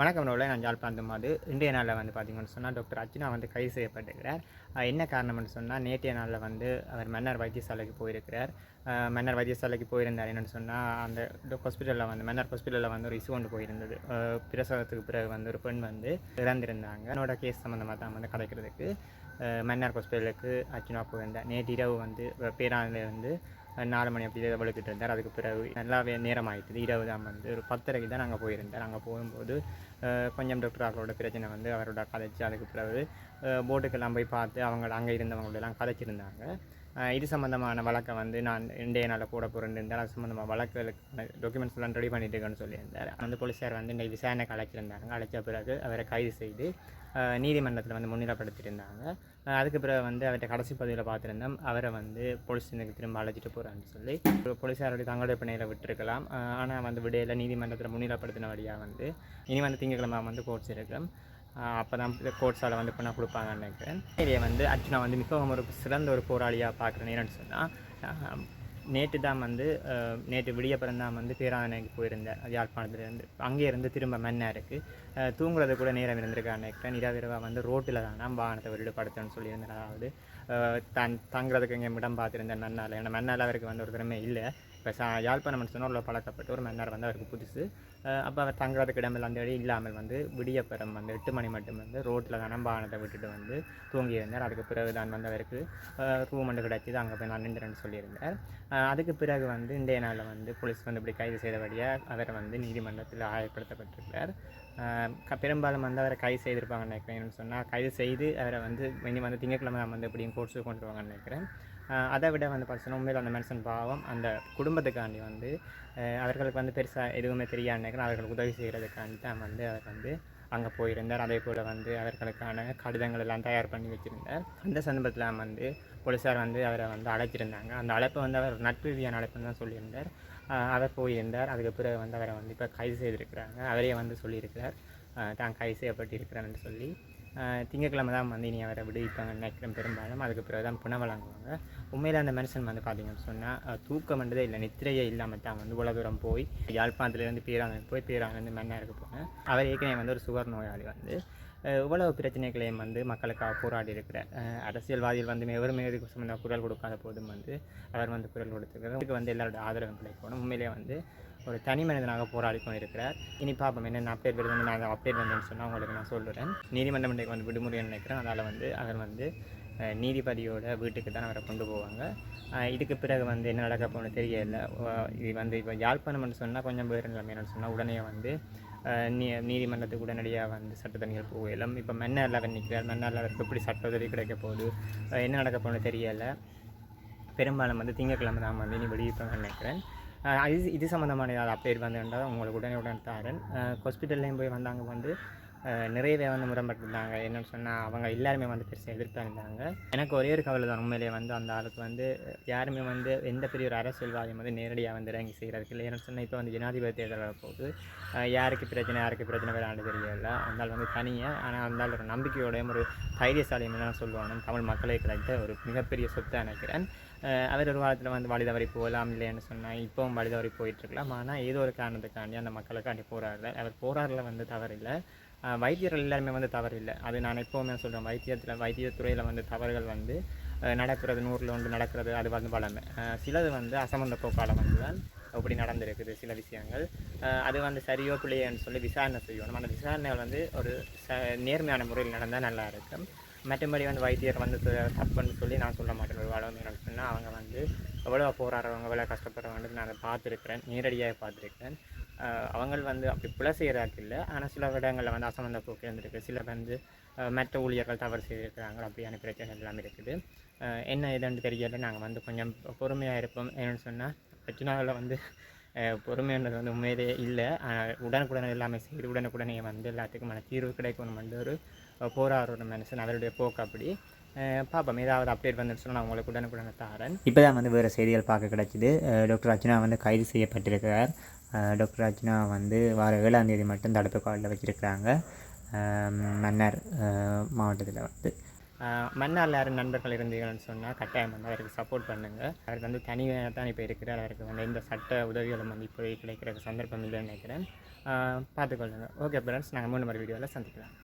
வணக்கம் நோவில் நான் யாழ்ப்பாணம் மாது. இன்றைய நாளில் வந்து பார்த்தீங்கன்னு சொன்னால் டாக்டர் அர்ச்சனா வந்து கைது செய்யப்பட்டிருக்கிறார். என்ன காரணம்னு சொன்னால் நேற்றைய நாளில் வந்து அவர் மன்னர் வைத்தியசாலைக்கு போயிருக்கிறார். மன்னர் வைத்தியசாலைக்கு போயிருந்தார். என்னென்னு சொன்னால் அந்த ஹாஸ்பிட்டலில் வந்து மன்னர் ஹாஸ்பிட்டலில் வந்து ஒரு இசு கொண்டு போயிருந்தது பிரசவத்துக்கு பிறகு வந்து ஒரு பெண் வந்து இறந்திருந்தாங்க. என்னோட கேஸ் சம்மந்தமாக தான் வந்து கிடைக்கிறதுக்கு மன்னர் ஹாஸ்பிட்டலுக்கு அர்ச்சனா போயிருந்தார். நேற்று இரவு வந்து பேரானில் வந்து நாலு மணி அப்படி விளக்கிட்டு இருந்தார். அதுக்கு பிறகு நல்லாவே நேரம் ஆயிட்டுது இரவு தான் வந்து ஒரு பத்தரைக்கு தான் நாங்கள் போயிருந்தார். அங்கே போகும்போது கொஞ்சம் டாக்டர் அவரோட பிரச்சனை வந்து அவரோட கதைச்சு அதுக்கு பிறகு போட்டுக்கெல்லாம் போய் பார்த்து அவங்க அங்கே இருந்தவங்களெல்லாம் கதைச்சிருந்தாங்க. இது சம்மந்தமான வழக்கை வந்து நான் இன்றைய நாளில் கூட பிறந்திருந்தேன் அது சம்மந்தமாக வழக்குகளுக்கு டாக்குமெண்ட்ஸ் எல்லாம் ரெடி பண்ணிட்டு இருக்கேன்னு சொல்லியிருந்தார். வந்து போலீஸார் வந்து இன்றைக்கு விசாரணைக்கு அழைச்சிருந்தாங்க. அழைச்ச பிறகு அவரை கைது செய்து நீதிமன்றத்தில் வந்து முன்னிலைப்படுத்தியிருந்தாங்க. அதுக்கு பிறகு வந்து அவர்கிட்ட கடைசி பதிவில் பார்த்துருந்தோம். அவரை வந்து போலீஸ் ஸ்டேஷனுக்கு திரும்ப அழைச்சிட்டு போகிறான்னு சொல்லி. போலீஸாருடைய தங்களுடைய பிணையில் விட்டுருக்கலாம். ஆனால் வந்து விடையில் நீதிமன்றத்தில் முன்னிலைப்படுத்தின வழியாக வந்து இனி வந்து திங்கக்கிழமை வந்து கோர்ட்ஸ் இருக்கும் அப்போ தான் கோர்ட்ஸால் வந்து பண்ண கொடுப்பாங்கன்னு நினைக்கிறேன். இதையே வந்து அர்ஜுனா வந்து மிகவும் ஒரு சிறந்த ஒரு போராளியாக பார்க்குறேன் என்னன்னு சொன்னால் நேற்று தான் வந்து நேற்று விடியப்புறம் தான் வந்து பேராதனைக்கு போயிருந்தேன். யாழ்ப்பாணத்துலேருந்து அங்கே இருந்து திரும்ப மன்னாருக்கு. தூங்குறது கூட நேரம் இருந்திருக்கான்னு நினைக்கிறேன். இரவிரவாக வந்து ரோட்டில் தான் நான் வாகனத்தை விட்டு படுத்தேன்னு சொல்லியிருந்தேன். அதாவது தன் தங்குறதுக்கு இங்கே இடம் பார்த்துருந்தேன் மன்னால். ஏன்னா மன்னால் அவருக்கு வந்து ஒரு திறமை இல்லை. இப்போ சா யாழ்ப்பாணம் சொன்னால் உள்ள பழக்கப்பட்டு ஒரு மன்னர் வந்து அவருக்கு புதுசு. அப்போ அவர் தங்குறதுக்கு இடமில்ல அந்த இல்லாமல் வந்து விடியப்பறம் வந்து எட்டு மணி மட்டும் வந்து ரோட்டில் தான் விட்டுட்டு வந்து தூங்கி இருந்தார் அதுக்கு பிறகு தான் வந்து அவருக்கு ரூம் ஒன்று கிடச்சிது. அங்கே போய் நான் நின்றுறேன்னு சொல்லியிருந்தார். அதுக்கு பிறகு வந்து இன்றைய நாளில் வந்து போலீஸ் வந்து இப்படி கைது செய்தபடியாக அவரை வந்து நீதிமன்றத்தில் ஆயப்படுத்தப்பட்டிருக்கிறார். க- பெரும்பாலும் வந்து அவரை கைது செய்திருப்பாங்கன்னு நினைக்கிறேன். சொன்னால் கைது செய்து அவரை வந்து இனி வந்து திங்கட்கிழமை வந்து எப்படியும் கோர்ட்ஸுக்கு கொண்டு வருவாங்கன்னு நினைக்கிறேன். அதை விட வந்து பார்த்தீங்கன்னா உண்மையில் அந்த மனுஷன் பாவம். அந்த குடும்பத்துக்காண்டி வந்து அவர்களுக்கு வந்து பெருசாக எதுவுமே தெரியாது நினைக்கிறேன் அவர்களுக்கு உதவி செய்கிறதுக்காண்டி தான் வந்து அவர் வந்து அங்கே போயிருந்தார். அதே போல் வந்து அவர்களுக்கான கடிதங்கள் எல்லாம் தயார் பண்ணி வச்சுருந்தார். அந்த சந்தர்ப்பத்தில் வந்து போலீஸார் வந்து அவரை வந்து அழைச்சிருந்தாங்க. அந்த அழைப்பை வந்து அவர் நட்பு ரீதியான அழைப்புன்னு தான் சொல்லியிருந்தார். அவர் போயிருந்தார். அதுக்கு பிறகு வந்து அவரை வந்து இப்போ கைது செய்திருக்கிறாங்க. அவரே வந்து சொல்லியிருக்கிறார். தான் கைது செய்யப்பட்டிருக்கிறான்னு சொல்லி. திங்கக்கிழமை தான் வந்து இனி அவரை விடுவிப்பாங்க நினைக்கிறேன் பெரும்பாலும். அதுக்கு பிறகு தான் புன வழங்குவாங்க. உண்மையில் அந்த மனுஷன் வந்து பார்த்தீங்கன்னு சொன்னால் தூக்கம் வந்ததே இல்லை நித்திரையே இல்லாமல் தான் வந்து உலக தூரம் போய் யாழ்ப்பாணத்துலேருந்து பீராங்கன் போய் பேராங்கன்னு மன்னருக்கு போனேன். அவர் ஏற்கனவே வந்து ஒரு சுகர் நோயாளி வந்து. இவ்வளவு பிரச்சனைகளையும் வந்து மக்களுக்காக போராடி இருக்கிற அரசியல்வாதிகள் வந்து எவருமே இதுக்கு சம்மந்தமாக குரல் கொடுக்காத போதும் வந்து அவர் வந்து குரல் கொடுத்துருக்கிறார் அதுக்கு வந்து எல்லாரோட ஆதரவும் கிடைக்கணும். உண்மையிலேயே வந்து ஒரு தனி மனிதனாக போராடி கொண்டு இருக்கிறார். இனி பார்ப்போம் என்னென்ன அப்டேட் வருது நான் அப்டேட் வந்தேன்னு சொன்னால் உங்களுக்கு நான் சொல்லுறேன் நீதிமன்றம் இன்றைக்கு வந்து விடுமுறைன்னு நினைக்கிறேன். அதனால் வந்து அவர் வந்து நீதிபதியோட வீட்டுக்கு தான் அவரை கொண்டு போவாங்க. இதுக்கு பிறகு வந்து என்ன நடக்க போகணும் தெரியல. இது வந்து இப்போ யாழ்ப்பாணம்னு சொன்னால் கொஞ்சம் பேர் நிலைமை சொன்னால் உடனே வந்து நீ நீதிமன்றத்துக்கு உடனடியாக வந்து சட்டத்தணிகள் போகலாம். இப்போ மன்னரில் அவர் நிற்கிறார் மன்னரில் அவருக்கு எப்படி சட்ட உதவி கிடைக்க போகுது? என்ன நடக்க போகணும் தெரியலை. பெரும்பாலும் வந்து திங்கட்கிழமை தான் வந்து இனி வெளியிட்டோம்னு நினைக்கிறேன். இது இது சம்மந்தமான ஏதாவது அப்டேட் வந்துட்டால் உங்களுக்கு உடனே உடனே தாரேன் ஹாஸ்பிட்டல்லையும் போய் வந்தாங்க வந்து அஹ் நிறையவே வந்து முரண்பட்டிருந்தாங்க. என்னென்னு சொன்னால் அவங்க எல்லாருமே வந்து பெருசாக எதிர்த்தாங்க எனக்கு ஒரே ஒரு கவலை தான் உண்மையிலேயே வந்து அந்த ஆளுக்கு வந்து யாருமே வந்து எந்த பெரிய ஒரு அரசியல்வாதியும் வந்து நேரடியாக வந்து இறங்கி செய்கிறதுக்கு இல்லை. என்னென்னு சொன்னால் இப்போ வந்து ஜனாதிபதி தேர்தல் போது யாருக்கு பிரச்சனை யாருக்கு பிரச்சனை வேறாண்டு தெரியல. அந்த வந்து தனியாக ஆனால் அந்த ஒரு நம்பிக்கையோடையும் ஒரு தைரியசாலியும் தான் சொல்லுவாங்க தமிழ் மக்களை கிடைத்த ஒரு மிகப்பெரிய சொத்தை நினைக்கிறேன். அவர் ஒரு காலத்தில் வந்து வழி தவறி போகலாம் இல்லைன்னு சொன்னால் இப்போவும் வழி தவறி போயிட்டுருக்கலாம் ஆனால் ஏதோ ஒரு காரணத்துக்காண்டி அந்த மக்களுக்காண்டி போராடல அவர் போராடல வந்து தவறில்லை. வைத்தியர்கள் எல்லாருமே வந்து தவறு இல்லை அது நான் எப்போவுமே சொல்கிறேன் வைத்தியத்தில் வைத்தியத்துறையில் வந்து தவறுகள் வந்து நடக்கிறது நூறில் ஒன்று நடக்கிறது அது வந்து வளமை. சிலது வந்து அசமந்த போக்கால வந்து தான் அப்படி நடந்திருக்குது சில விஷயங்கள். அது வந்து சரியோ பிள்ளையன்னு சொல்லி விசாரணை செய்யணும். அந்த விசாரணைகள் வந்து ஒரு ச நேர்மையான முறையில் நடந்தால் நல்லா இருக்கும். மற்றபடி வந்து வைத்தியர் வந்து தப்புன்னு சொல்லி நான் சொல்ல மாட்டேன். ஒரு வளம் சொன்னால் அவங்க வந்து எவ்வளோ போராடுறவங்க எவ்வளோ கஷ்டப்படுறவங்க நான் அதை பார்த்துருக்குறேன். நேரடியாக பார்த்துருக்குறேன். அவங்கள் வந்து அப்படி பிழை செய்கிறாக்கு இல்லை. ஆனால் சில இடங்களில் வந்து அசமந்த போக்கு இருந்திருக்கு. சில வந்து மற்ற ஊழியர்கள் தவறு செய்திருக்கிறாங்க. அப்படியான பிரச்சனை எல்லாம் இருக்குது. என்ன இதுன்னு தெரியல. நாங்கள் வந்து கொஞ்சம் பொறுமையாக இருப்போம். என்னென்னு சொன்னால் பிரச்சனைகளில் வந்து பொறுமைன்றது வந்து உண்மையிலேயே இல்லை. உடனுக்குடனே எல்லாமே செய்து உடனுக்குடனே வந்து எல்லாத்துக்குமான தீர்வு கிடைக்கணும் வந்து ஒரு போராடுற ஒரு மனுஷன் அவருடைய போக்கு அப்படி. பார்ப்போம் ஏதாவது அப்டேட் வந்துன்னு சொன்னால் நான் உங்களுக்கு உடனுக்குடனே தாரேன். இப்போ தான் வந்து வேறு செய்திகள் பார்க்க கிடச்சிது. டாக்டர் அர்ச்சனா வந்து கைது செய்யப்பட்டிருக்கிறார் டாக்டர் அர்ச்சனா வந்து வார ஏழாம் தேதி மட்டும் தடுப்பு காலில் வச்சுருக்கிறாங்க. மன்னர் மாவட்டத்தில் வந்து. மன்னாரில் யாரும் நண்பர்கள் இருந்தீங்கன்னு சொன்னால் கட்டாயம் வந்து அவருக்கு சப்போர்ட் பண்ணுங்கள் அவருக்கு வந்து தனியாக தான் இப்போ இருக்கிறார். அவருக்கு வந்து இந்த சட்ட உதவிகளும் வந்து இப்போ கிடைக்கிற சந்தர்ப்பம் இல்லைன்னு நினைக்கிறேன். பார்த்துக்கொள்ளுங்க. ஓகே ஃப்ரெண்ட்ஸ் நாங்கள் மூணு மாதிரி வீடியோவில் சந்திக்கலாம்.